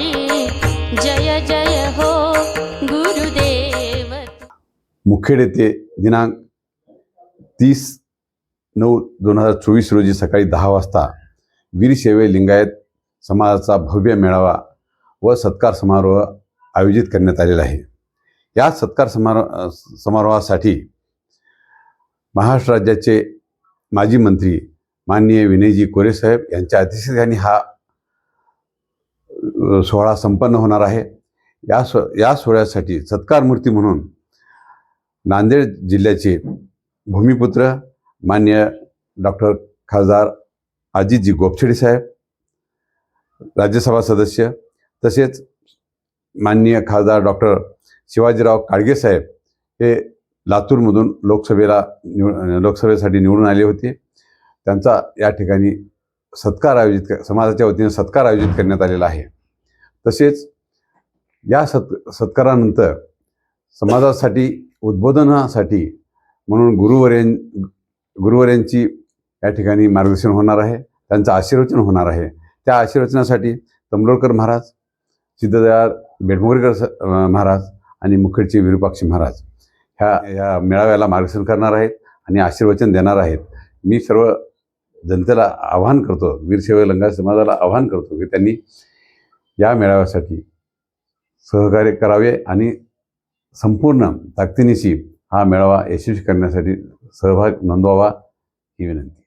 हरी। जय जय हो गुरुदेव। मुखेड येथे दिनांक तीस नऊ दोन हजार चोवीस रोजी सकाळी दहा वाजता वीरशैव लिंगायत समाजाचा भव्य मेळावा व सत्कार समारोह आयोजित करण्यात आलेला आहे. या सत्कार समारोह समारोहासाठी महाराष्ट्र राज्याचे माजी मंत्री माननीय विनयजी कोरेसाहेब यांच्या अध्यक्षतेखाली हा सोहळा संपन्न होणार आहे. या सो या सोहळ्यासाठी सत्कार मूर्ती म्हणून नांदेड जिल्ह्याचे भूमिपुत्र मान्य डॉक्टर खासदार अजितजी गोपछेडे साहेब राज्यसभा सदस्य तसेच माननीय खासदार डॉक्टर शिवाजीराव काळगे साहेब हे लातूरमधून लोकसभेला निव लोकसभेसाठी निवडून आले होते. त्यांचा या ठिकाणी सत्कार आयोजित समाजाच्या वतीने सत्कार आयोजित करण्यात आलेला आहे. तसेच या सत् सत्कारानंतर समाजासाठी उद्बोधनासाठी म्हणून गुरुवर्यां गुरुवर्यांची या ठिकाणी मार्गदर्शन होणार आहे. त्यांचं आशीर्वचन होणार आहे. त्या आशीर्वचनासाठी तंबलोरकर महाराज सिद्धदयाळ बेटमोगरेकर स- महाराज आणि मुखेडचे विरूपाक्षी महाराज ह्या या मेळाव्याला मार्गदर्शन करणार आहेत आणि आशीर्वचन देणार आहेत. मी सर्व जनतेला आवाहन करतो वीरशैव लंगा समाजाला आवाहन करतो की त्यांनी या मेळाव्यासाठी सहकार्य करावे आणि संपूर्ण ताकदीनिशी हा मेळावा यशस्वी करण्यासाठी सहभाग नोंदवावा ही विनंती.